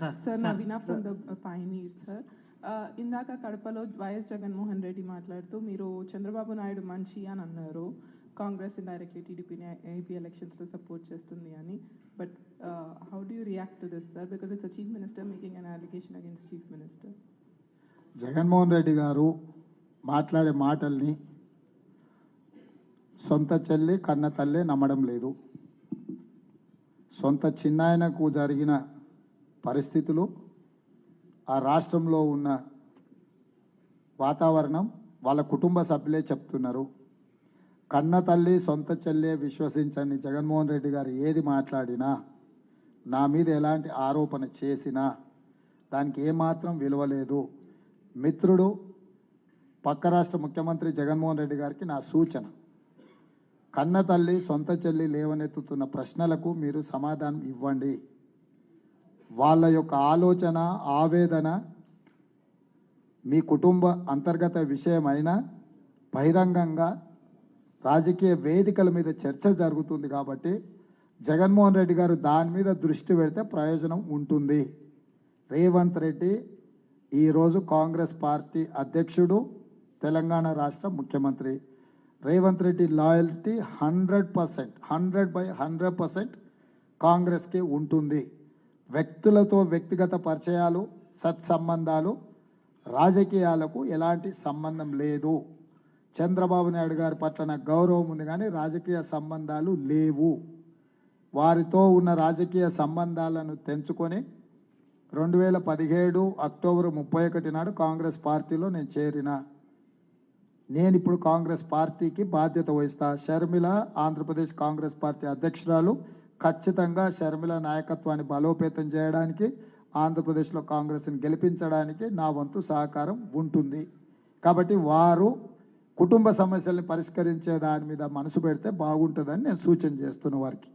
Sir Naveena from the Pioneer sir ఇందాక కడపలో YS Jaganmohan Reddy మాట్లాడుతూ మీరు చంద్రబాబు నాయుడు మనిషి అని అన్నారు. కాంగ్రెస్ ఇండైరెక్ట్లీ టీడీపీని ఏపీ ఎలక్షన్స్లో సపోర్ట్ చేస్తుంది అని. But how do you react to this sir because it's chief minister making an allegation against chief minister Jaganmohan Reddy గారు మాట్లాడే మాటల్ని సొంత చెల్లి కన్న తల్లి నమ్మడం లేదు. సొంత చిన్నాయనకు జరిగిన పరిస్థితులు ఆ రాష్ట్రంలో ఉన్న వాతావరణం వాళ్ళ కుటుంబ సభ్యులే చెప్తున్నారు. కన్న తల్లి సొంత చెల్లె విశ్వసించండి. జగన్మోహన్ రెడ్డి గారు ఏది మాట్లాడినా నా మీద ఎలాంటి ఆరోపణ చేసినా దానికి ఏమాత్రం విలువ లేదు మిత్రుడు పక్క రాష్ట్ర ముఖ్యమంత్రి జగన్మోహన్ రెడ్డి గారికి నా సూచన. కన్న తల్లి సొంత చెల్లి లేవనెత్తుతున్న ప్రశ్నలకు మీరు సమాధానం ఇవ్వండి. వాళ్ళ యొక్క ఆలోచన ఆవేదన మీ కుటుంబ అంతర్గత విషయమైన బహిరంగంగా రాజకీయ వేదికల మీద చర్చ జరుగుతుంది కాబట్టి జగన్మోహన్ రెడ్డి గారు దాని మీద దృష్టి పెడితే ప్రయోజనం ఉంటుంది. రేవంత్ రెడ్డి ఈరోజు కాంగ్రెస్ పార్టీ అధ్యక్షుడు తెలంగాణ రాష్ట్ర ముఖ్యమంత్రి. Revanth Reddy loyalty hundred percent hundred by hundred percent కాంగ్రెస్కి ఉంటుంది. వ్యక్తులతో వ్యక్తిగత పరిచయాలు సత్సంబంధాలు రాజకీయాలకు ఎలాంటి సంబంధం లేదు. చంద్రబాబు నాయుడు గారి పట్ల నాకు గౌరవం ఉంది కానీ రాజకీయ సంబంధాలు లేవు. వారితో ఉన్న రాజకీయ సంబంధాలను తెంచుకొని రెండు వేల పదిహేడు అక్టోబర్ ముప్పై ఒకటి నాడు కాంగ్రెస్ పార్టీలో నేను చేరిన. నేను ఇప్పుడు కాంగ్రెస్ పార్టీకి బాధ్యత వహిస్తా. షర్మిల ఆంధ్రప్రదేశ్ కాంగ్రెస్ పార్టీ అధ్యక్షురాలు ఖచ్చితంగా షర్మిల నాయకత్వాన్ని బలోపేతం చేయడానికి ఆంధ్రప్రదేశ్లో కాంగ్రెస్ని గెలిపించడానికి నా వంతు సహకారం ఉంటుంది. కాబట్టి వారు కుటుంబ సమస్యల్ని పరిష్కరించే దాని మీద మనసు పెడితే బాగుంటుందని నేను సూచన చేస్తున్న వారికి.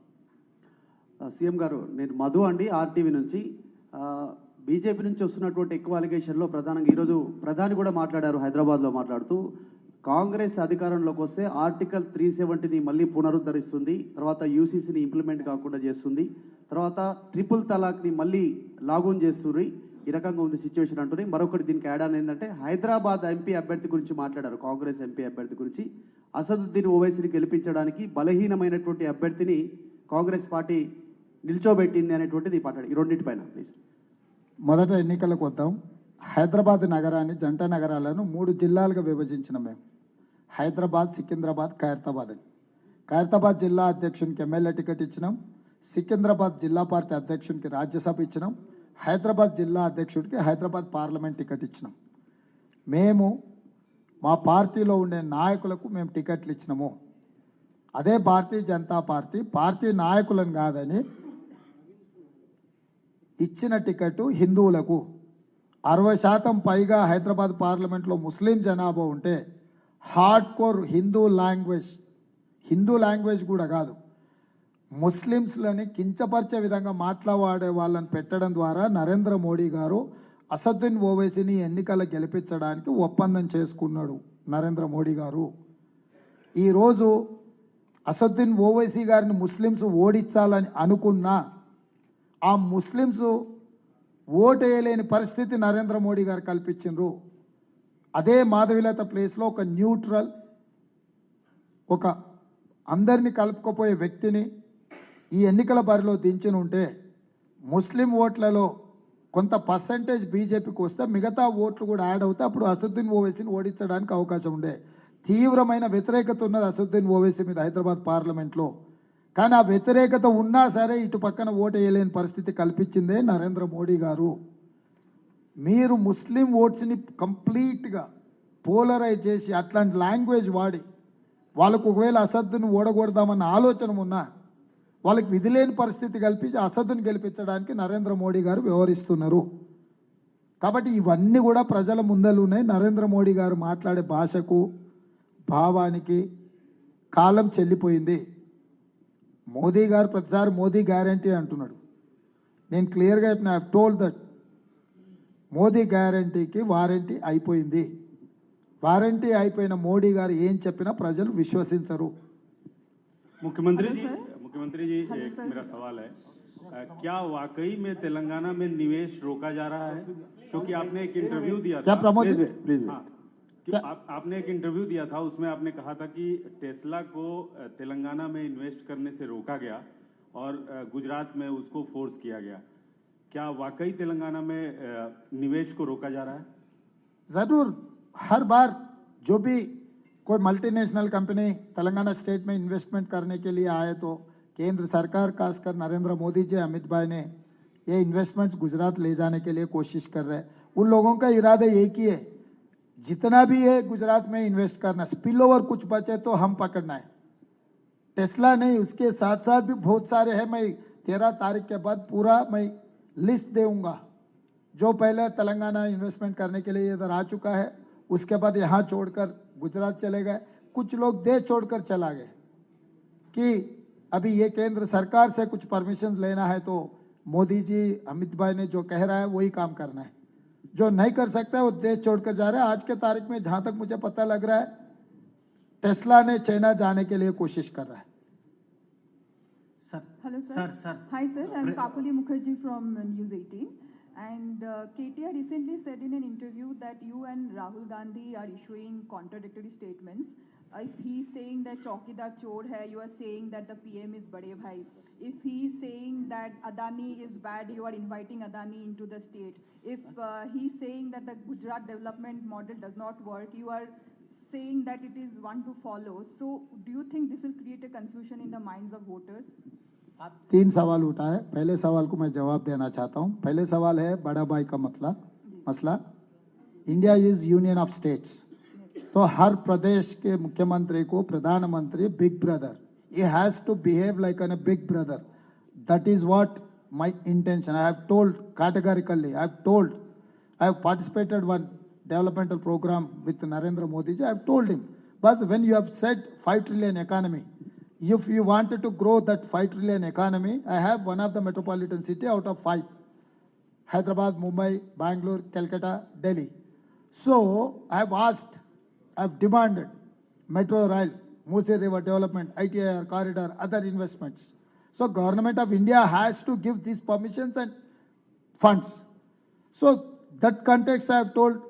సీఎం గారు నేను మధు అండి ఆర్టీవీ నుంచి. బీజేపీ నుంచి వస్తున్నటువంటి ఎక్కువ అలిగేషన్లో ప్రధానంగా ఈరోజు ప్రధాని కూడా మాట్లాడారు హైదరాబాద్లో మాట్లాడుతూ. కాంగ్రెస్ అధికారంలోకి వస్తే ఆర్టికల్ త్రీ సెవెంటీని మళ్ళీ పునరుద్ధరిస్తుంది తర్వాత యూసీసీని ఇంప్లిమెంట్ కాకుండా చేస్తుంది తర్వాత ట్రిపుల్ తలాక్ని మళ్ళీ లాగూన్ చేస్తుంది. ఈ రకంగా ఉంది సిచ్యువేషన్ అంటుంది. మరొకటి దీనికి యాడ్ ఆన్ ఏంటంటే హైదరాబాద్ ఎంపీ అభ్యర్థి గురించి మాట్లాడారు కాంగ్రెస్ ఎంపీ అభ్యర్థి గురించి. అసదుద్దీన్ ఓవైసీని గెలిపించడానికి బలహీనమైనటువంటి అభ్యర్థిని కాంగ్రెస్ పార్టీ నిల్చోబెట్టింది అనేటువంటిది మాట్లాడు ఈ రెండింటిపైన ప్లీజ్ మొదట ఎన్నికలకు వద్దాం. హైదరాబాద్ నగరాన్ని జంట నగరాలను మూడు జిల్లాలుగా విభజించిన మేము. హైదరాబాద్ సికింద్రాబాద్ ఖైరతాబాద్. అని ఖైరతాబాద్ జిల్లా అధ్యక్షునికి ఎమ్మెల్యే టికెట్ ఇచ్చినాం. సికింద్రాబాద్ జిల్లా పార్టీ అధ్యక్షునికి రాజ్యసభ ఇచ్చినాం. హైదరాబాద్ జిల్లా అధ్యక్షుడికి హైదరాబాద్ పార్లమెంట్ టికెట్ ఇచ్చినాం. మేము మా పార్టీలో ఉండే నాయకులకు మేము టికెట్లు ఇచ్చినాము. అదే భారతీయ జనతా పార్టీ పార్టీ నాయకులను కాదని ఇచ్చిన టికెట్ హిందువులకు. అరవై శాతం పైగా హైదరాబాద్ పార్లమెంట్లో ముస్లిం జనాభా ఉంటే hard core Hindu language Hindu language కూడా కాదు. ముస్లిమ్స్లని కించపరిచే విధంగా మాట్లాడే వాళ్ళని పెట్టడం ద్వారా నరేంద్ర మోడీ గారు అసదుద్దీన్ ఓవైసీని ఎన్నికల గెలిపించడానికి ఒప్పందం చేసుకున్నాడు నరేంద్ర మోడీ గారు. ఈరోజు అసదుద్దీన్ ఓవైసీ గారిని ముస్లిమ్స్ ఓడించాలని అనుకున్నా ఆ ముస్లిమ్స్ ఓటు వేయలేని పరిస్థితి నరేంద్ర మోడీ గారు కల్పించిండ్రు. అదే మాధవిలత ప్లేస్లో ఒక న్యూట్రల్ ఒక అందరినీ కలుపుకపోయే వ్యక్తిని ఈ ఎన్నికల బరిలో దించిన ఉంటే ముస్లిం ఓట్లలో కొంత పర్సంటేజ్ బీజేపీకి వస్తే మిగతా ఓట్లు కూడా యాడ్ అవుతే అప్పుడు అసదుద్దీన్ ఓవైసీని ఓడించడానికి అవకాశం ఉండే. తీవ్రమైన వ్యతిరేకత ఉన్నది అసదుద్దీన్ ఓవైసీ మీద హైదరాబాద్ పార్లమెంట్లో. కానీ ఆ వ్యతిరేకత ఉన్నా సరే ఇటు పక్కన ఓటు వేయలేని పరిస్థితి కల్పించిందే నరేంద్ర మోడీ గారు. మీరు ముస్లిం ఓట్స్ని కంప్లీట్గా పోలరైజ్ చేసి అట్లాంటి లాంగ్వేజ్ వాడి వాళ్ళకు ఒకవేళ అసద్దును ఓడగొడదామన్న ఆలోచన ఉన్నా వాళ్ళకి విధి లేని పరిస్థితి కల్పించి అసద్దును గెలిపించడానికి నరేంద్ర మోడీ గారు వ్యవహరిస్తున్నారు. కాబట్టి ఇవన్నీ కూడా ప్రజల ముందలు ఉన్నాయి నరేంద్ర మోడీ గారు మాట్లాడే భాషకు భావానికి కాలం చెల్లిపోయింది. మోదీ గారు ప్రతిసారి మోదీ గ్యారంటీ అంటున్నాడు. నేను క్లియర్గా చెప్పిన ఐ టోల్డ్ దట్ మోదీ గ్యారంటీకి వారంటీ అయిపోయింది వారంటీ అయిపోయిన మోడీ గారు ఏం చెప్పినా ప్రజలు విశ్వసించరు मुख्यमंत्री हेलो जी सर। मुख्यमंत्री जी हेलो एक सर। मेरा सवाल है अ, क्या वाकई में तेलंगाना में निवेश रोका जा रहा है क्योंकि आपने एक इंटरव्यू दिया क्या था प्रमोद जी? प्लीज हाँ, कि आप, आपने एक इंटरव्यू दिया था उसमें आपने कहा था कि टेस्ला को अ, तेलंगाना में इन्वेस्ट करने से रोका गया और अ, गुजरात में उसको फोर्स किया गया क्या वाकई तेलंगाना में निवेश को रोका जा रहा है? ज़रूर। हर बार जो भी कोई मल्टीनेशनल कंपनी तेलंगाना स्टेट में इन्वेस्टमेंट करने के लिए आए तो केंद्र सरकार, खासकर नरेंद्र मोदी जी, अमित भाई ने ये इन्वेस्टमेंट्स गुजरात ले जाने के लिए कोशिश कर रहे हैं। उन लोगों का इरादा एक ही है जितना भी है गुजरात में इन्वेस्ट करना स्पिल ओवर कुछ बचे तो हम पकड़ना है। टेस्ला नहीं, उसके साथ साथ भी बहुत सारे हैं। मैं तेरह तारीख के बाद पूरा मैं लिस्ट दूँगा जो पहले तेलंगाना इन्वेस्टमेंट करने के लिए इधर आ चुका है, उसके बाद यहाँ छोड़कर गुजरात चले गए। कुछ लोग देश छोड़कर चला गए कि अभी ये केंद्र सरकार से कुछ परमिशन लेना है तो मोदी जी, अमित भाई ने जो कह रहा है वही काम करना है। जो नहीं कर सकता वो देश छोड़कर जा रहा है। आज के तारीख में जहाँ तक मुझे पता लग रहा है, टेस्ला ने चाइना जाने के लिए कोशिश कर रहा है। Sir, Hello, sir. Sir, sir. Hi, sir. I'm Kapuli Mukherjee from News 18. And uh, recently said in an interview that you and Rahul Gandhi are issuing contradictory statements. Uh, if he's saying that Chaukidar chor hai, you are saying that the PM is Bade Bhai. If he's saying that Adani is bad, you are inviting Adani into the state. If uh, he's saying that the Gujarat development model does not work, you are saying that it is one to follow. So, do you think this will create a confusion in the minds of voters? तीन सवाल उठा है पहले सवाल को मैं जवाब देना चाहता हूँ पहले सवाल है बड़ा भाई का मतला मसला India is union of states तो हर प्रदेश के मुख्यमंत्री को प्रधानमंत्री big brother he has to behave like an, a big brother that is what my intention i have told categorically i have told i have participated one developmental program with narendra modi i have told him but when you have said 5 trillion economy if you wanted to grow that 5 trillion economy i have one of the metropolitan city out of five hyderabad mumbai bangalore calcutta delhi so i have asked i have demanded metro rail Musi River development, ITIR corridor, other investments. So government of India has to give these permissions and funds. So that context I have told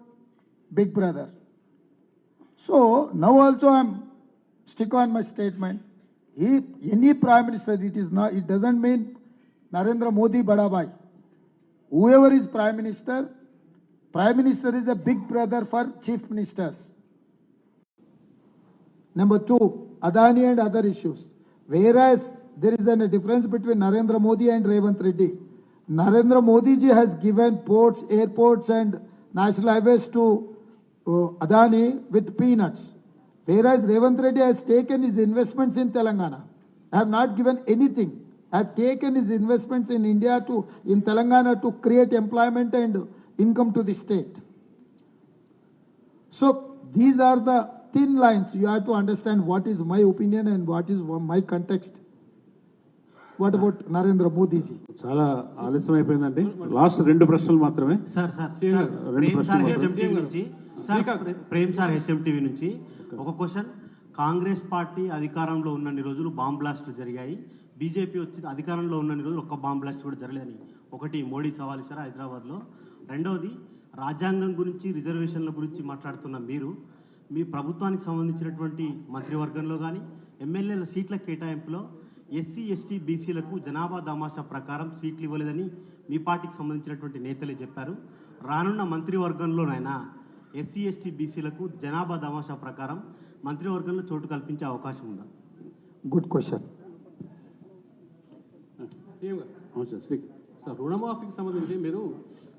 Big Brother. So now also I'm stick on my statement. He, any prime minister, it is not, it doesn't mean Narendra Modi Badabai. Whoever is prime minister, prime minister is a big brother for chief ministers. Number two, Adani and other issues. Whereas there is a difference between Narendra Modi and Revant Reddy. Narendra Modi ji has given ports, airports and national highways to Adani with peanuts. Whereas Revant Reddy has taken his investments in Telangana. I have not given anything. I have taken his investments in India to, in Telangana to create employment and income to the state. So these are the thin lines. You have to understand what is my opinion and what is my context. About Narendra Modi ji? చాలా ఆలస్యం అయిపోయిందండి last రెండు ప్రశ్నలు మాత్రమే. Sir sir Prem sir ప్రశ్నలు HM మాత్రమే. TV నుంచి. Sir ప్రే- ప్రేమ్ సార్ హెచ్ఎం టీవీ నుంచి ఒక క్వశ్చన్. కాంగ్రెస్ పార్టీ అధికారంలో ఉన్నన్ని రోజులు బాంబ్ బ్లాస్ట్లు జరిగాయి. బీజేపీ వచ్చి అధికారంలో ఉన్నన్ని రోజులు ఒక్క బాంబ్ బ్లాస్ట్ కూడా జరగలేదని. ఒకటి మోడీ సవాల్ ఇచ్చారు హైదరాబాద్లో? రెండవది రాజ్యాంగం గురించి రిజర్వేషన్ల గురించి మాట్లాడుతున్న మీరు మీ ప్రభుత్వానికి సంబంధించినటువంటి మంత్రివర్గంలో కానీ ఎమ్మెల్యేల సీట్ల కేటాయింపులో ఎస్సీ ఎస్టీ బీసీలకు జనాభా దామాషా ప్రకారం సీట్లు ఇవ్వలేదని మీ పార్టీకి సంబంధించినటువంటి నేతలే చెప్పారు. రానున్న మంత్రివర్గంలోనైనా ఎస్సీ ఎస్టీ బీసీలకు జనాభా దామాషా ప్రకారం మంత్రివర్గంలో చోటు కల్పించే అవకాశం ఉందా? అవును సార్ శ్రీ సార్ రుణమాఫీకి సంబంధించి మీరు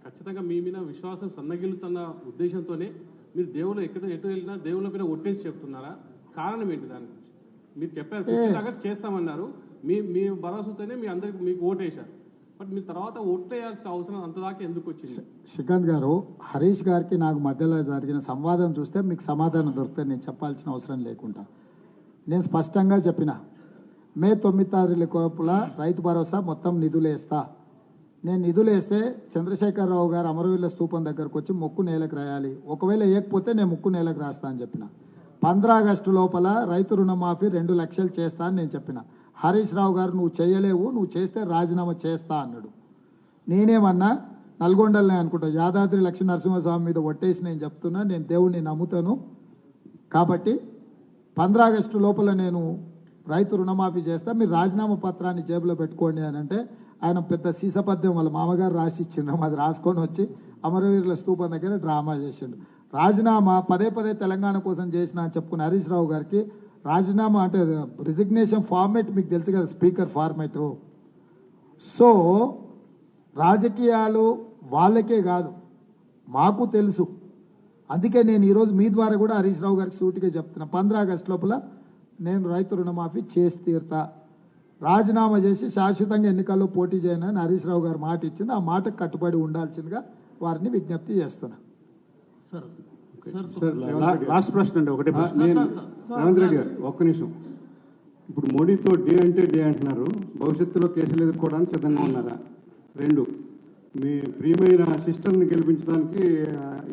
ఖచ్చితంగా మీ మీద విశ్వాసం సన్నగిల్లుతున్న ఉద్దేశంతోనే మీరు దేవుళ్ళు ఎక్కడ ఎటు వెళ్ళినా దేవుళ్ళ మీద ఒట్టేసి చెప్తున్నారా? కారణం ఏంటి దాని గురించి? మీరు చెప్పారు ఫిఫ్టీన్ ఆగస్ట్ చేస్తామన్నారు. మీ మీ భరోసాతోనే మీ అందరికి మీకు ఓటేశారు. బట్ మీ తర్వాత ఓటేయాల్సిన అవసరం అంతదాకా ఎందుకు వచ్చింది? శ్రీకాంత్ గారు హరీష్ గారికి నాకు మధ్యలో జరిగిన సంవాదం చూస్తే మీకు సమాధానం దొరుకుతుంది. నేను చెప్పాల్సిన అవసరం లేకుండా. నేను స్పష్టంగా చెప్పిన మే తొమ్మిది తారీఖు లోపల రైతు భరోసా మొత్తం నిధులు వేస్తా నేను నిధులు వేస్తే చంద్రశేఖరరావు గారు అమరవీరుల స్తూపం దగ్గరకు వచ్చి మొక్కు నేలకు రాయాలి. ఒకవేళ వేయకపోతే నేను ముక్కు నేలకు రాస్తా అని చెప్పిన. ఆగస్టు లోపల రైతు రుణమాఫీ రెండు లక్షలు చేస్తా అని నేను చెప్పిన. హరీష్ రావు గారు నువ్వు చేయలేవు నువ్వు చేస్తే రాజీనామా చేస్తా అన్నాడు. నేనేమన్నా నల్గొండలనే అనుకుంటా. యాదాద్రి లక్ష్మీ నరసింహస్వామి మీద ఒట్టేసి నేను చెప్తున్నా నేను దేవుడిని నమ్ముతాను. కాబట్టి పంద్రా ఆగస్టు లోపల నేను రైతు రుణమాఫీ చేస్తా. మీరు రాజీనామా పత్రాన్ని జేబులో పెట్టుకోండి అని అంటే ఆయన పెద్ద సీసపద్యం వాళ్ళ మామగారు రాసి ఇచ్చిండ్రు. అది రాసుకొని వచ్చి అమరవీరుల స్తూపం దగ్గర డ్రామా చేసిండు. రాజీనామా పదే పదే తెలంగాణ కోసం చేసిన అని చెప్పుకున్న హరీష్ రావు గారికి రాజీనామా అంటే రిజిగ్నేషన్ ఫార్మేట్ మీకు తెలుసు కదా స్పీకర్ ఫార్మేట్ సో రాజకీయాలు వాళ్ళకే కాదు మాకు తెలుసు. అందుకే నేను ఈరోజు మీ ద్వారా కూడా హరీష్ రావు గారికి సూటిగా చెప్తున్నా. పంద్రా ఆగస్టు లోపల నేను రైతు రుణమాఫీ చేసి తీరుతా. రాజీనామా చేసి శాశ్వతంగా ఎన్నికల్లో పోటీ చేయనని హరీష్ రావు గారు మాట ఇచ్చింది. ఆ మాటకు కట్టుబడి ఉండాల్సిందిగా వారిని విజ్ఞప్తి చేస్తున్నా. సార్ లాస్ట్ ప్రశ్న అండి ఒకటే నేను రేవంత్ రెడ్డి గారు ఒక్క నిమిషం. ఇప్పుడు మోడీతో డే అంటే డే అంటున్నారు. భవిష్యత్తులో కేసులు ఎదుర్కోవడానికి సిద్ధంగా ఉన్నారా? రెండు. మీ ప్రియమైన సిస్టర్ని గెలిపించడానికి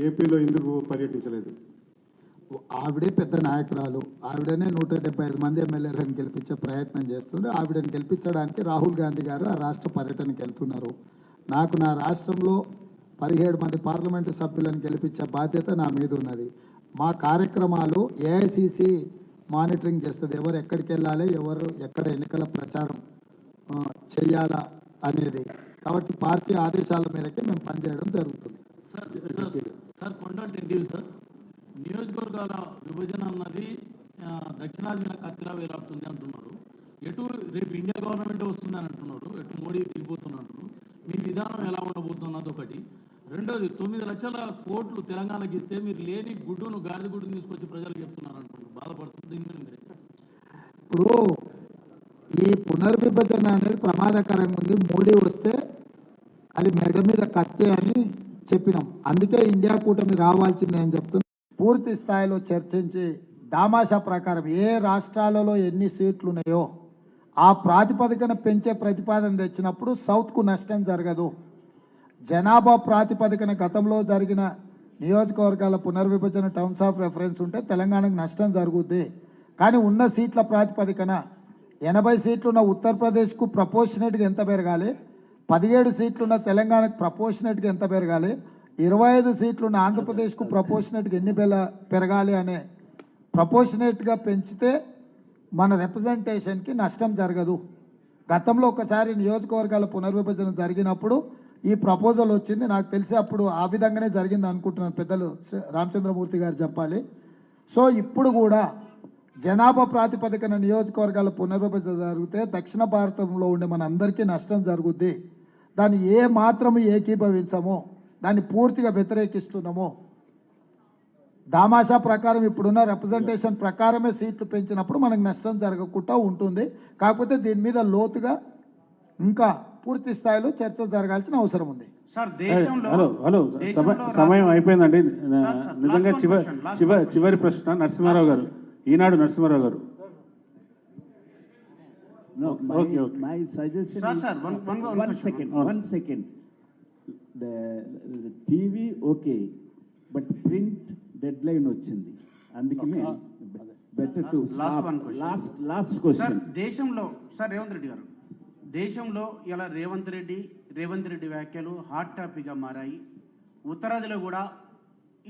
ఏపీలో ఎందుకు పర్యటించలేదు? ఆవిడే పెద్ద నాయకురాలు. ఆవిడనే నూట డెబ్బై ఐదు మంది ఎమ్మెల్యేలను గెలిపించే ప్రయత్నం చేస్తుంది. ఆవిడని గెలిపించడానికి రాహుల్ గాంధీ గారు ఆ రాష్ట్ర పర్యటనకి వెళ్తున్నారు. నాకు నా రాష్ట్రంలో పదిహేడు మంది పార్లమెంటు సభ్యులను గెలిపించే బాధ్యత నా మీద ఉన్నది. మా కార్యక్రమాలు ఏఐసిసి మానిటరింగ్ చేస్తుంది. ఎవరు ఎక్కడికి వెళ్ళాలి ఎవరు ఎక్కడ ఎన్నికల ప్రచారం చెయ్యాలా అనేది. కాబట్టి పార్టీ ఆదేశాల మేరకే మేము పనిచేయడం జరుగుతుంది. Sir sir Kondal Reddy sir. నియోజకవర్గాల విభజన అన్నది దక్షిణాది మీద కత్తిలా వేలాడుతుంది అంటున్నారు. ఎటు రేపు ఇండియా గవర్నమెంట్ వస్తుంది అని అంటున్నారు ఎటు మోడీ దిగిపోతున్నారు మీ విధానం ఎలా ఉండబోతున్నది ఒకటి. రెండోది తొమ్మిది లక్షల కోట్లు తెలంగాణకి ఇస్తే మీరు లేని గుడ్డును గాడిద గుడ్డును తీసుకొచ్చి ప్రజలకు చెప్తున్నారు అంటున్నారు బాధపడుతుంది ఇప్పుడు ఈ పునర్విభజన అనేది ప్రమాదకరంగా ఉంది. మోడీ వస్తే అది మెడ మీద కత్తే అని చెప్పినాం. అందుకే ఇండియా కూటమి రావాల్సిందే అని చెప్తున్నాం. పూర్తి స్థాయిలో చర్చించి దామాషా ప్రకారం ఏ రాష్ట్రాలలో ఎన్ని సీట్లు ఉన్నాయో ఆ ప్రాతిపదికన పెంచే ప్రతిపాదన తెచ్చినప్పుడు సౌత్కు నష్టం జరగదు. జనాభా ప్రాతిపదికన గతంలో జరిగిన నియోజకవర్గాల పునర్విభజన టర్మ్స్ ఆఫ్ రెఫరెన్స్ ఉంటే తెలంగాణకు నష్టం జరుగుద్ది. కానీ ఉన్న సీట్ల ప్రాతిపదికన ఎనభై సీట్లున్న ఉత్తరప్రదేశ్కు ప్రపోర్షనేట్గా ఎంత పెరగాలి? పదిహేడు సీట్లున్న తెలంగాణకు ప్రపోర్షనేట్గా ఎంత పెరగాలి? ఇరవై ఐదు సీట్లున్న ఆంధ్రప్రదేశ్కు ప్రపోర్షనేట్గా ఎన్ని బెల పెరగాలి అనే ప్రపోర్షనేట్గా పెంచితే మన రిప్రజెంటేషన్కి నష్టం జరగదు. గతంలో ఒకసారి నియోజకవర్గాల పునర్విభజన జరిగినప్పుడు ఈ ప్రపోజల్ వచ్చింది. నాకు తెలిసి అప్పుడు ఆ విధంగానే జరిగింది అనుకుంటున్నాను పెద్దలు. శ్రీ రామచంద్రమూర్తి గారు చెప్పాలి. సో ఇప్పుడు కూడా జనాభా ప్రాతిపదికన నియోజకవర్గాల పునర్విభజన జరిగితే దక్షిణ భారతంలో ఉండే మన అందరికీ నష్టం జరుగుద్ది. దాన్ని ఏ మాత్రం ఏకీభవించమో దాన్ని పూర్తిగా వ్యతిరేకిస్తున్నామో. దామాషా ప్రకారం ఇప్పుడున్న రిప్రజెంటేషన్ ప్రకారమే సీట్లు పెంచినప్పుడు మనకు నష్టం జరగకుండా ఉంటుంది. కాకపోతే దీని మీద లోతుగా ఇంకా పూర్తి స్థాయిలో చర్చ జరగాల్సిన అవసరం ఉంది. హలో హలో సమయం అయిపోయిందండి. నిజంగా చివరి ప్రశ్న నరసింహారావు గారు. ఈనాడు నరసింహారావు గారు. TV okay but print deadline వచ్చింది. అందుకనే better to last last question దేశంలో సార్ రేవంత్ రెడ్డి గారు. దేశంలో ఇలా రేవంత్ రెడ్డి రేవంత్ రెడ్డి వ్యాఖ్యలు హాట్ టాపిక్గా మారాయి. ఉత్తరాదిలో కూడా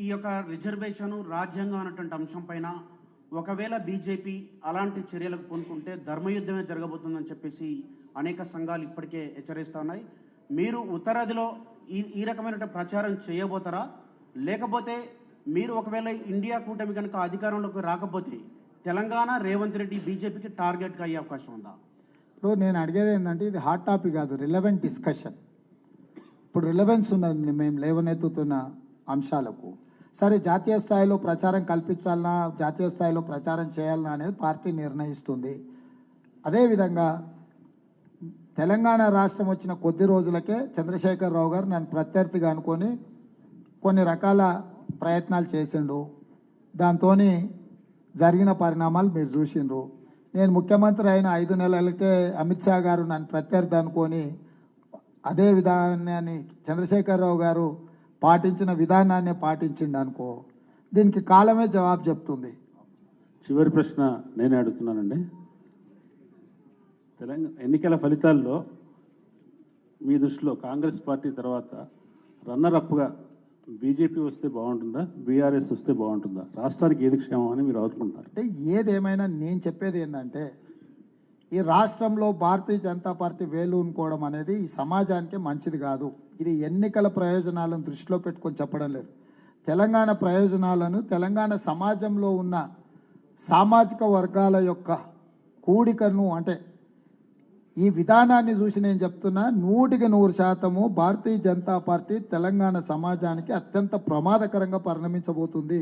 ఈ యొక్క రిజర్వేషన్ రాజ్యాంగం అన్నటువంటి అంశం పైన ఒకవేళ బీజేపీ అలాంటి చర్యలకు పూనుకుంటే ధర్మయుద్ధమే జరగబోతుందని చెప్పేసి అనేక సంఘాలు ఇప్పటికే హెచ్చరిస్తున్నాయి. మీరు ఉత్తరాదిలో ఈ ఈ రకమైన ప్రచారం చేయబోతారా? లేకపోతే మీరు ఒకవేళ ఇండియా కూటమి కనుక అధికారంలోకి రాకపోతే తెలంగాణ రేవంత్ రెడ్డి బీజేపీకి టార్గెట్గా అయ్యే అవకాశం ఉందా? ఇప్పుడు నేను అడిగేది ఏంటంటే ఇది హాట్ టాపిక్ కాదు రిలవెంట్ డిస్కషన్ ఇప్పుడు రిలవెన్స్ ఉన్నది మేము లేవనెత్తుతున్న అంశాలకు. సరే జాతీయ స్థాయిలో ప్రచారం కల్పించాలన్నా జాతీయ స్థాయిలో ప్రచారం చేయాలన్నా అనేది పార్టీ నిర్ణయిస్తుంది. అదేవిధంగా తెలంగాణ రాష్ట్రం వచ్చిన కొద్ది రోజులకే చంద్రశేఖరరావు గారు నన్ను ప్రత్యర్థిగా అనుకొని కొన్ని రకాల ప్రయత్నాలు చేసిండు. దాంతో జరిగిన పరిణామాలు మీరు చూసిండ్రు. నేను ముఖ్యమంత్రి అయిన ఐదు నెలలకే అమిత్ షా గారు నన్ను ప్రత్యర్థి అనుకొని అదే విధానాన్ని చంద్రశేఖరరావు గారు పాటించిన విధానాన్ని పాటించిండు అనుకో. దీనికి కాలమే జవాబు చెప్తుంది. చివరి ప్రశ్న నేనే అడుగుతున్నానండి. తెలంగాణ ఎన్నికల ఫలితాల్లో మీ దృష్టిలో కాంగ్రెస్ పార్టీ తర్వాత రన్నర్ అప్గా బీజేపీ వస్తే బాగుంటుందా? బీఆర్ఎస్ వస్తే బాగుంటుందా? రాష్ట్రానికి ఏది క్షేమం అని మీరు అనుకుంటున్నారు అంటే ఏదేమైనా నేను చెప్పేది ఏంటంటే ఈ రాష్ట్రంలో భారతీయ జనతా పార్టీ వేలునుకోవడం అనేది ఈ సమాజానికి మంచిది కాదు. ఇది ఎన్నికల ప్రయోజనాలను దృష్టిలో పెట్టుకొని చెప్పడం లేదు. తెలంగాణ ప్రయోజనాలను తెలంగాణ సమాజంలో ఉన్న సామాజిక వర్గాల యొక్క కూడికను అంటే ఈ విధానాన్ని చూసి నేను చెప్తున్నా నూటికి నూరు శాతము భారతీయ జనతా పార్టీ తెలంగాణ సమాజానికి అత్యంత ప్రమాదకరంగా పరిణమించబోతుంది.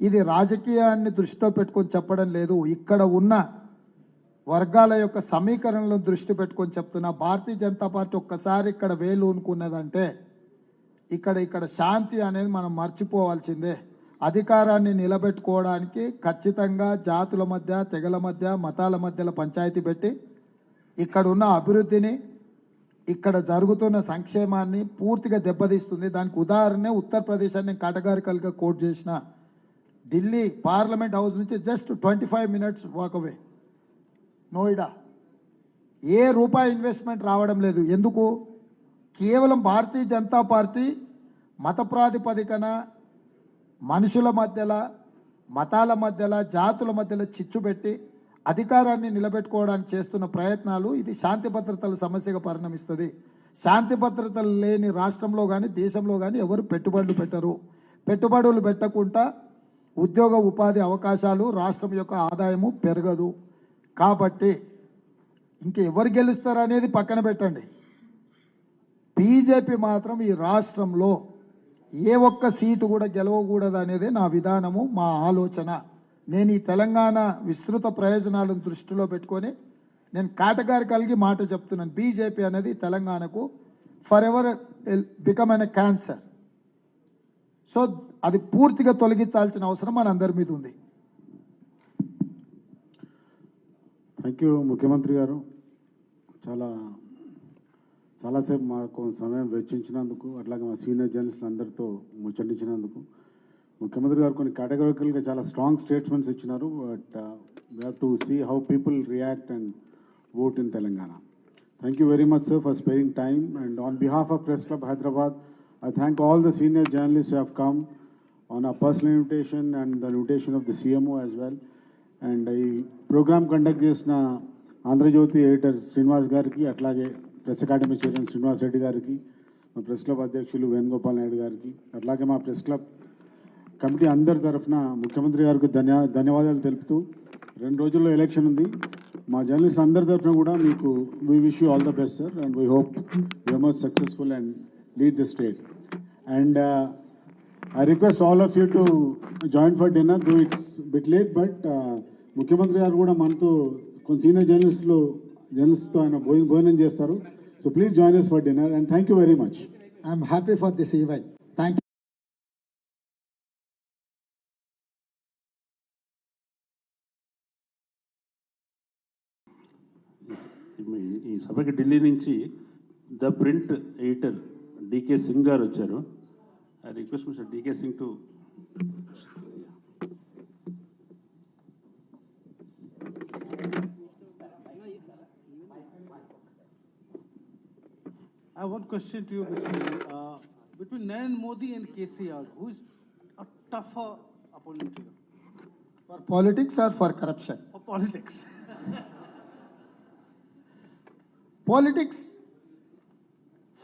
ఇది రాజకీయాన్ని దృష్టిలో పెట్టుకొని చెప్పడం లేదు. ఇక్కడ ఉన్న వర్గాల యొక్క సమీకరణలను దృష్టి పెట్టుకొని చెప్తున్నా. భారతీయ జనతా పార్టీ ఒక్కసారి ఇక్కడ వేలు ఊనుకున్నదంటే ఇక్కడ ఇక్కడ శాంతి అనేది మనం మర్చిపోవాల్సిందే. అధికారాన్ని నిలబెట్టుకోవడానికి ఖచ్చితంగా జాతుల మధ్య తెగల మధ్య మతాల మధ్యలో పంచాయతీ పెట్టి ఇక్కడ ఉన్న అభివృద్ధిని ఇక్కడ జరుగుతున్న సంక్షేమాన్ని పూర్తిగా దెబ్బతీస్తుంది. దానికి ఉదాహరణ ఉత్తరప్రదేశ్ అని నేను కోట్ చేసిన. ఢిల్లీ పార్లమెంట్ హౌస్ నుంచి just twenty five minutes walk away. Noida ఏ రూపాయి ఇన్వెస్ట్మెంట్ రావడం లేదు. ఎందుకు? కేవలం భారతీయ జనతా పార్టీ మత ప్రాతిపదికన మనుషుల మధ్యలో మతాల మధ్యలో జాతుల మధ్యలో చిచ్చు పెట్టి అధికారాన్ని నిలబెట్టుకోవడానికి చేస్తున్న ప్రయత్నాలు ఇది శాంతి భద్రతల సమస్యగా పరిణమిస్తుంది. శాంతి భద్రతలు లేని రాష్ట్రంలో కానీ దేశంలో కానీ ఎవరు పెట్టుబడులు పెట్టరు. పెట్టుబడులు పెట్టకుండా ఉద్యోగ ఉపాధి అవకాశాలు రాష్ట్రం యొక్క ఆదాయము పెరగదు. కాబట్టి ఇంకెవరు గెలుస్తారు అనేది పక్కన పెట్టండి. బీజేపీ మాత్రం ఈ రాష్ట్రంలో ఏ ఒక్క సీటు కూడా గెలవకూడదు అనేది నా విధానము మా ఆలోచన. నేను ఈ తెలంగాణ విస్తృత ప్రయోజనాలను దృష్టిలో పెట్టుకొని నేను కాటగారి కలిగి మాట చెప్తున్నాను. బీజేపీ అనేది తెలంగాణకు for ever become an cancer so అది పూర్తిగా తొలగించాల్సిన అవసరం మన అందరి మీద ఉంది. థ్యాంక్ యూ ముఖ్యమంత్రి గారు. చాలా చాలాసేపు మాకు సమయం వెచ్చించినందుకు అట్లాగే మా సీనియర్ జర్నలిస్టులు అందరితో ముచ్చటించినందుకు ముఖ్యమంత్రి గారు కొన్ని కేటగరికల్గా చాలా స్ట్రాంగ్ స్టేట్మెంట్స్ ఇచ్చినారు but we have to see how people react and vote in Telangana thank you very much sir for sparing time and on behalf of press club Hyderabad I thank all the senior journalist have come on a personal invitation and the invitation of the CMO as well. And ఈ programme conduct చేసిన Andhra Jyothi editor Srinivas గారికి అట్లాగే press academy chairman Srinivas Reddy గారికి మా press club అధ్యక్షులు వేణుగోపాల్ నాయుడు గారికి అట్లాగే మా ప్రెస్ క్లబ్ కమిటీ అందరి తరఫున ముఖ్యమంత్రి గారికి ధన్య ధన్యవాదాలు తెలుపుతూ రెండు రోజుల్లో ఎలక్షన్ ఉంది. మా జర్నలిస్ట్ అందరి తరఫున కూడా మీకు we wish you all the best sir and we hope you most successful and lead the state and I request all of you to join for dinner though it's bit late but ముఖ్యమంత్రి గారు కూడా మనతో కొన్ని senior జర్నలిస్టులు జర్నలిస్ట్తో ఆయన భోజనం చేస్తారు. So please join us for dinner and thank you very much I'm happy for this event సభకి ఢిల్లీ నుంచి the print editor DK Singh గారు వచ్చారు I request mister DK Singh to I have one question to you, Mr. Modi. Uh, between Narendra Modi and KCR, who is a tougher opponent to you for politics or for corruption for politics? Politics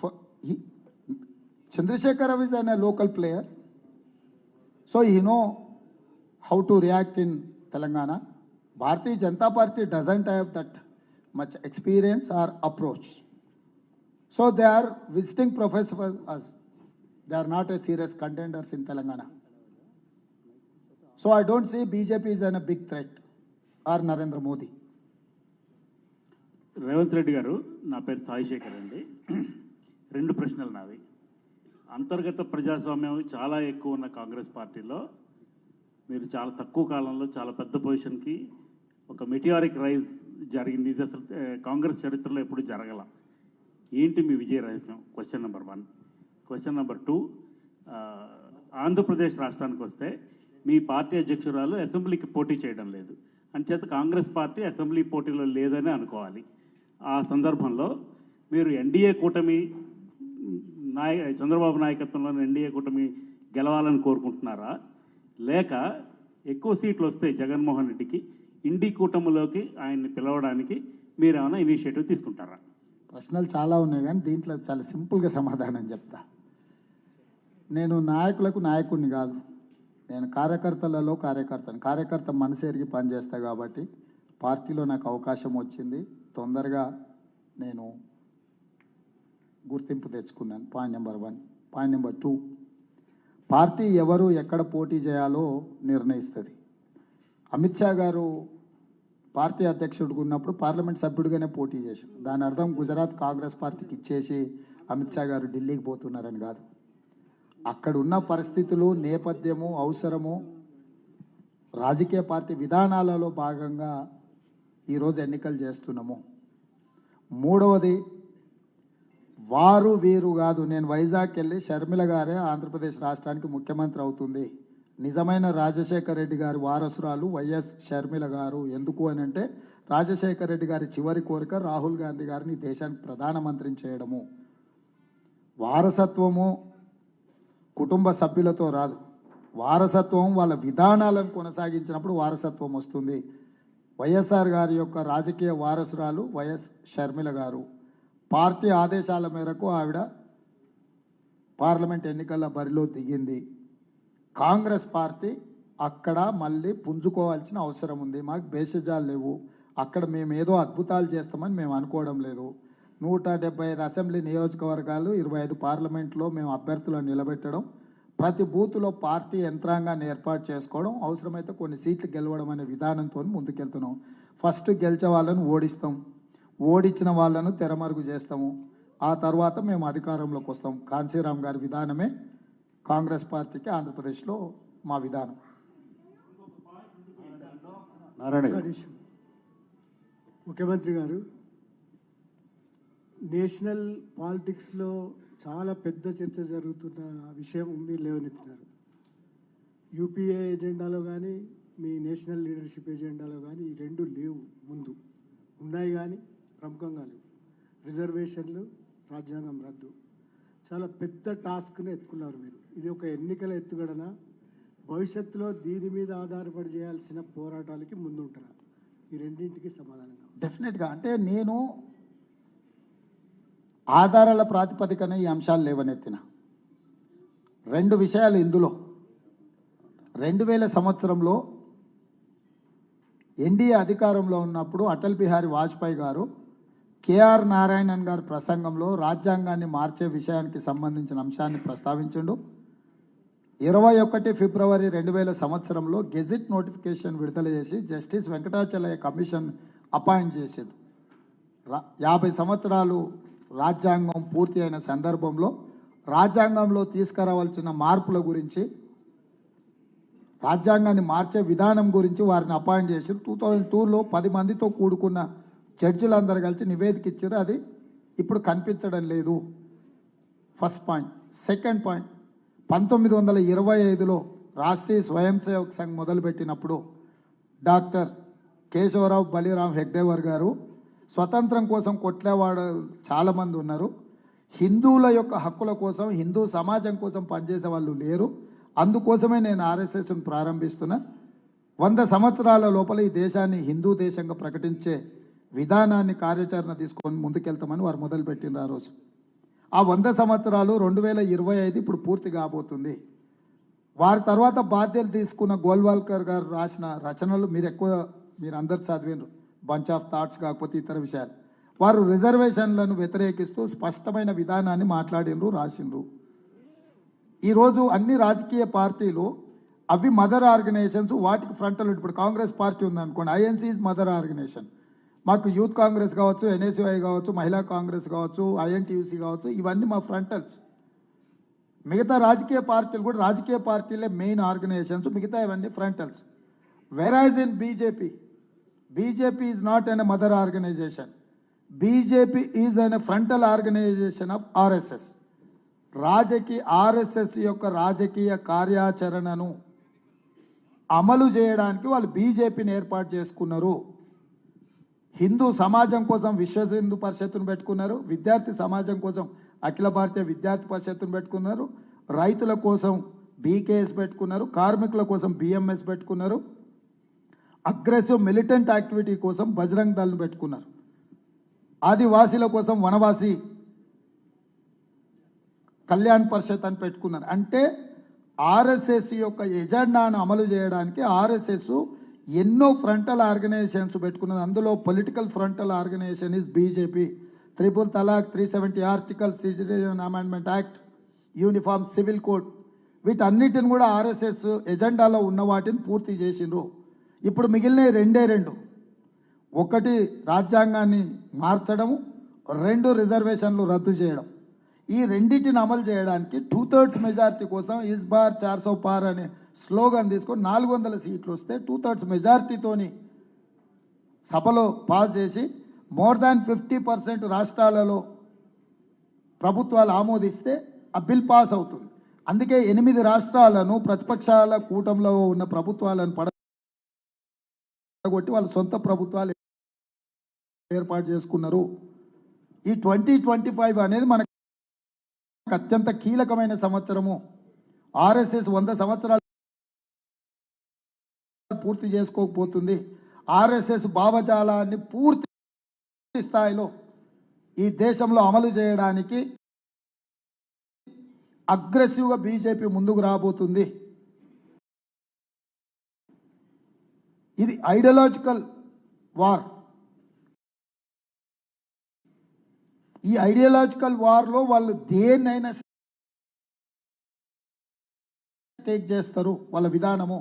for he, Chandrasekhar is an, a local player, so he know how to react in Telangana. Bharatiya Janata Party doesn't have that much experience or approach. So they are visiting professors as they are not a serious contenders in Telangana. So I don't see BJP is a big threat or Narendra Modi. Revanth Reddy గారు నా పేరు సాయిశేఖర్ అండి. రెండు ప్రశ్నలు నావి. అంతర్గత ప్రజాస్వామ్యం చాలా ఎక్కువ ఉన్న కాంగ్రెస్ పార్టీలో మీరు చాలా తక్కువ కాలంలో చాలా పెద్ద పొజిషన్కి ఒక మెటియారిక్ రైజ్ జరిగింది. ఇది అసలు కాంగ్రెస్ చరిత్రలో ఎప్పుడు జరగల. ఏంటి మీ విజయ రహస్యం? Question number one question number two Andhra Pradesh రాష్ట్రానికి వస్తే మీ పార్టీ అధ్యక్షురాలు అసెంబ్లీకి పోటీ చేయడం లేదు. అంచేత కాంగ్రెస్ పార్టీ అసెంబ్లీ పోటీలో లేదని అనుకోవాలి. ఆ సందర్భంలో మీరు ఎన్డీఏ కూటమి నాయ చంద్రబాబు నాయకత్వంలోని ఎన్డీఏ కూటమి గెలవాలని కోరుకుంటున్నారా? లేక ఎక్కువ సీట్లు వస్తే జగన్మోహన్ రెడ్డికి ఇండి కూటమిలోకి ఆయన్ని పిలవడానికి మీరు ఏమైనా ఇనిషియేటివ్ తీసుకుంటారా? ప్రశ్నలు చాలా ఉన్నాయి కానీ దీంట్లో చాలా సింపుల్గా సమాధానం చెప్తా. నేను నాయకులకు నాయకుడిని కాదు. నేను కార్యకర్తలలో కార్యకర్తను. కార్యకర్త మనసు ఎరిగి పనిచేస్తా కాబట్టి పార్టీలో నాకు అవకాశం వచ్చింది. తొందరగా నేను గుర్తింపు తెచ్చుకున్నాను. Point number one. Point number two. Party ఎవరు ఎక్కడ పోటీ చేయాలో నిర్ణయిస్తుంది. అమిత్ షా గారు పార్టీ అధ్యక్షుడిగా ఉన్నప్పుడు పార్లమెంట్ సభ్యుడిగానే పోటీ చేశారు. దాని అర్థం గుజరాత్ కాంగ్రెస్ పార్టీకి ఇచ్చేసి అమిత్ షా గారు ఢిల్లీకి పోతున్నారని కాదు. అక్కడ ఉన్న పరిస్థితులు నేపథ్యము అవసరము రాజకీయ పార్టీ విధానాలలో భాగంగా ఈరోజు ఎన్నికలు చేస్తున్నాము. మూడవది వారు వీరు కాదు. నేను వైజాగ్ వెళ్ళి షర్మిల గారే ఆంధ్రప్రదేశ్ రాష్ట్రానికి ముఖ్యమంత్రి అవుతుంది. నిజమైన రాజశేఖర రెడ్డి గారి వారసురాలు వైఎస్ షర్మిల గారు. ఎందుకు అని అంటే రాజశేఖర రెడ్డి గారి చివరి కోరిక రాహుల్ గాంధీ గారిని దేశానికి ప్రధానమంత్రిని చేయడము. వారసత్వము కుటుంబ సభ్యులతో రాదు. వారసత్వం వాళ్ళ విధానాలను కొనసాగించినప్పుడు వారసత్వం వస్తుంది. వైఎస్ఆర్ గారి యొక్క రాజకీయ వారసురాలు వైఎస్ షర్మిల గారు. పార్టీ ఆదేశాల మేరకు ఆవిడ పార్లమెంట్ ఎన్నికల బరిలో దిగింది. కాంగ్రెస్ పార్టీ అక్కడ మళ్ళీ పుంజుకోవాల్సిన అవసరం ఉంది. మాకు భేషజాలు లేవు. అక్కడ మేము ఏదో అద్భుతాలు చేస్తామని మేము అనుకోవడం లేదు. నూట డెబ్బై ఐదు అసెంబ్లీ నియోజకవర్గాలు ఇరవై ఐదు పార్లమెంట్లో మేము అభ్యర్థులను నిలబెట్టడం ప్రతి బూత్లో పార్టీ యంత్రాంగాన్ని ఏర్పాటు చేసుకోవడం అవసరమైతే కొన్ని సీట్లు గెలవడం అనే విధానంతో ముందుకెళ్తున్నాం. ఫస్ట్ గెలిచే వాళ్ళను ఓడిస్తాం. ఓడించిన వాళ్ళను తెరమరుగు చేస్తాము. ఆ తర్వాత మేము అధికారంలోకి వస్తాం. కాంశీరామ్ గారి విధానమే కాంగ్రెస్ పార్టీకి ఆంధ్రప్రదేశ్లో మా విధానం. నారాయణ. ముఖ్యమంత్రి గారు నేషనల్ పాలిటిక్స్లో చాలా పెద్ద చర్చ జరుగుతున్న విషయం మీరు లేవనెత్తినారు. యూపీఏ ఎజెండాలో కానీ మీ నేషనల్ లీడర్షిప్ ఎజెండాలో కానీ ఈ రెండు లేవు ముందు. ఉన్నాయి కానీ ప్రముఖంగా లేవు. రిజర్వేషన్లు రాజ్యాంగం రద్దు. చాలా పెద్ద టాస్క్ని ఎత్తుకున్నారు మీరు. ఇది ఒక ఎన్నికల ఎత్తుగడన భవిష్యత్తులో దీని మీద ఆధారపడి చేయాల్సిన పోరాటాలకి ముందుంటారా? ఈ రెండింటికి సమాధానంగా డెఫినెట్గా అంటే నేను ఆధారాల ప్రాతిపదికన ఈ అంశాలు లేవనెత్తిన రెండు విషయాలు ఇందులో. రెండు వేల సంవత్సరంలో ఎన్డీఏ అధికారంలో ఉన్నప్పుడు అటల్ బిహారీ వాజ్పేయి గారు కేఆర్ నారాయణన్ గారి ప్రసంగంలో రాజ్యాంగాన్ని మార్చే విషయానికి సంబంధించిన అంశాన్ని ప్రస్తావించిండు. ఇరవై ఒకటి ఫిబ్రవరి రెండు వేల సంవత్సరంలో గెజిట్ నోటిఫికేషన్ విడుదల చేసి జస్టిస్ వెంకటాచలయ్య కమిషన్ అపాయింట్ చేసింది యాభై సంవత్సరాలు రాజ్యాంగం పూర్తి అయిన సందర్భంలో రాజ్యాంగంలో తీసుకురావాల్సిన మార్పుల గురించి రాజ్యాంగాన్ని మార్చే విధానం గురించి వారిని అపాయింట్ చేసి టూ థౌజండ్ టూలో పది మందితో కూడుకున్న జడ్జిలందరూ కలిసి నివేదిక ఇచ్చారు. అది ఇప్పుడు కనిపించడం లేదు. First point. Second point. పంతొమ్మిది వందల ఇరవై ఐదులో రాష్ట్రీయ స్వయం సేవక్ సంఘ్ మొదలుపెట్టినప్పుడు డాక్టర్ కేశవరావు బలిరామ్ హెగ్డేవర్ గారు స్వతంత్రం కోసం కొట్లేవాడు చాలామంది ఉన్నారు. హిందువుల యొక్క హక్కుల కోసం హిందూ సమాజం కోసం పనిచేసే వాళ్ళు లేరు. అందుకోసమే నేను ఆర్ఎస్ఎస్ను ప్రారంభిస్తున్నా. వంద సంవత్సరాల లోపల ఈ దేశాన్ని హిందూ దేశంగా ప్రకటించే విధానాన్ని కార్యాచరణ తీసుకొని ముందుకెళ్తామని వారు మొదలుపెట్టిండ్రు ఆ రోజు. ఆ వంద సంవత్సరాలు రెండు వేల ఇరవై ఐదు ఇప్పుడు పూర్తి కాబోతుంది. వారి తర్వాత బాధ్యతలు తీసుకున్న గోల్వాల్కర్ గారు రాసిన రచనలు మీరు ఎక్కువ మీరు అందరు చదివినారు బంచ్ ఆఫ్ థాట్స్ కాకపోతే ఇతర విషయాలు. వారు రిజర్వేషన్లను వ్యతిరేకిస్తూ స్పష్టమైన విధానాన్ని మాట్లాడినరు రాసిండ్రు ఈరోజు అన్ని రాజకీయ పార్టీలు అవి మదర్ ఆర్గనైజేషన్స్ వాటికి ఫ్రంటల్ ఇప్పుడు కాంగ్రెస్ పార్టీ ఉందనుకోండి ఐఎన్సీ ఇస్ మదర్ ఆర్గనైజేషన్ మాకు యూత్ కాంగ్రెస్ కావచ్చు ఎన్ఎస్యుఐ కావచ్చు మహిళా కాంగ్రెస్ కావచ్చు ఐఎన్టీయూసీ కావచ్చు ఇవన్నీ మా ఫ్రంటల్స్ మిగతా రాజకీయ పార్టీలు కూడా రాజకీయ పార్టీలే మెయిన్ ఆర్గనైజేషన్స్ మిగతా ఇవన్నీ frontals whereas in BJP BJP is not an mother organisation BJP is an frontal organisation of RSS రాజకీయ ఆర్ఎస్ఎస్ యొక్క రాజకీయ కార్యాచరణను అమలు చేయడానికి వాళ్ళు బీజేపీని ఏర్పాటు చేసుకున్నారు. హిందూ సమాజం కోసం విశ్వ హిందూ పరిషత్తును పెట్టుకున్నారు. విద్యార్థి సమాజం కోసం అఖిల భారతీయ విద్యార్థి పరిషత్తును పెట్టుకున్నారు. రైతుల కోసం బీకేఎస్ పెట్టుకున్నారు. కార్మికుల కోసం బిఎంఎస్ పెట్టుకున్నారు. అగ్రెసివ్ మిలిటెంట్ యాక్టివిటీ కోసం బజరంగ్ దళ్ను పెట్టుకున్నారు. ఆదివాసీల కోసం వనవాసి కళ్యాణ్ పరిషత్ అని పెట్టుకున్నారు. అంటే ఆర్ఎస్ఎస్ యొక్క ఎజెండాను అమలు చేయడానికి ఆర్ఎస్ఎస్ ఎన్నో ఫ్రంటల్ ఆర్గనైజేషన్స్ పెట్టుకున్నది. అందులో political frontal organisation is BJP triple talaq three seventy article citizen amendment act uniform civil code వీటన్నిటిని కూడా ఆర్ఎస్ఎస్ ఎజెండాలో ఉన్న వాటిని పూర్తి చేసిండ్రు. ఇప్పుడు మిగిలిన రెండే రెండు. ఒకటి రాజ్యాంగాన్ని మార్చడము రెండు రిజర్వేషన్లు రద్దు చేయడం. ఈ రెండింటిని అమలు చేయడానికి టూ థర్డ్స్ మెజారిటీ కోసం ఇస్ బార్ చార్సో పార్ అనే స్లోగన్ తీసుకొని నాలుగు వందల సీట్లు వస్తే టూ థర్డ్స్ మెజారిటీతోని సభలో పాస్ చేసి మోర్ దాన్ ఫిఫ్టీ పర్సెంట్ రాష్ట్రాలలో ప్రభుత్వాలు ఆమోదిస్తే ఆ బిల్ పాస్ అవుతుంది. అందుకే ఎనిమిది రాష్ట్రాలను ప్రతిపక్షాల కూటంలో ఉన్న ప్రభుత్వాలను కొట్టి వాళ్ళ సొంత ప్రభుత్వాలు ఏర్పాటు చేసుకున్నారు. ఈ ట్వంటీ ట్వంటీ ఫైవ్ అనేది మనకు అత్యంత కీలకమైన సంవత్సరము. ఆర్ఎస్ఎస్ వంద సంవత్సరాలు పూర్తి చేసుకోకపోతుంది. ఆర్ఎస్ఎస్ భావజాలాన్ని పూర్తి స్థాయిలో ఈ దేశంలో అమలు చేయడానికి అగ్రెసివ్గా బీజేపీ ముందుకు రాబోతుంది ఇది ఐడియాలజికల్ వార్. ఈ ఐడియాలజికల్ వార్లో వాళ్ళు దేన్నైనా స్టేక్ చేస్తారు వాళ్ళ విధానము.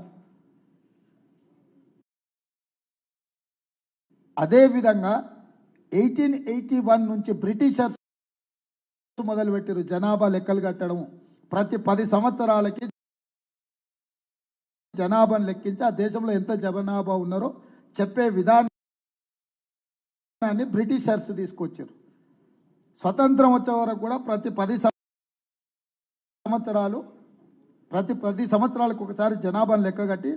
అదేవిధంగా ఎయిటీన్ ఎయిటీ వన్ నుంచి బ్రిటిషర్స్ మొదలుపెట్టారు జనాభా లెక్కలు కట్టడం ప్రతి పది సంవత్సరాలకి జనాభాను లెక్కించి ఆ దేశంలో ఎంత జనాభా ఉన్నారో చెప్పే విధానాన్ని బ్రిటిషర్స్ తీసుకొచ్చారు. స్వతంత్రం వచ్చే వరకు కూడా ప్రతి పది సంవత్సరాలు ప్రతి పది సంవత్సరాలకు ఒకసారి జనాభాను లెక్క కట్టి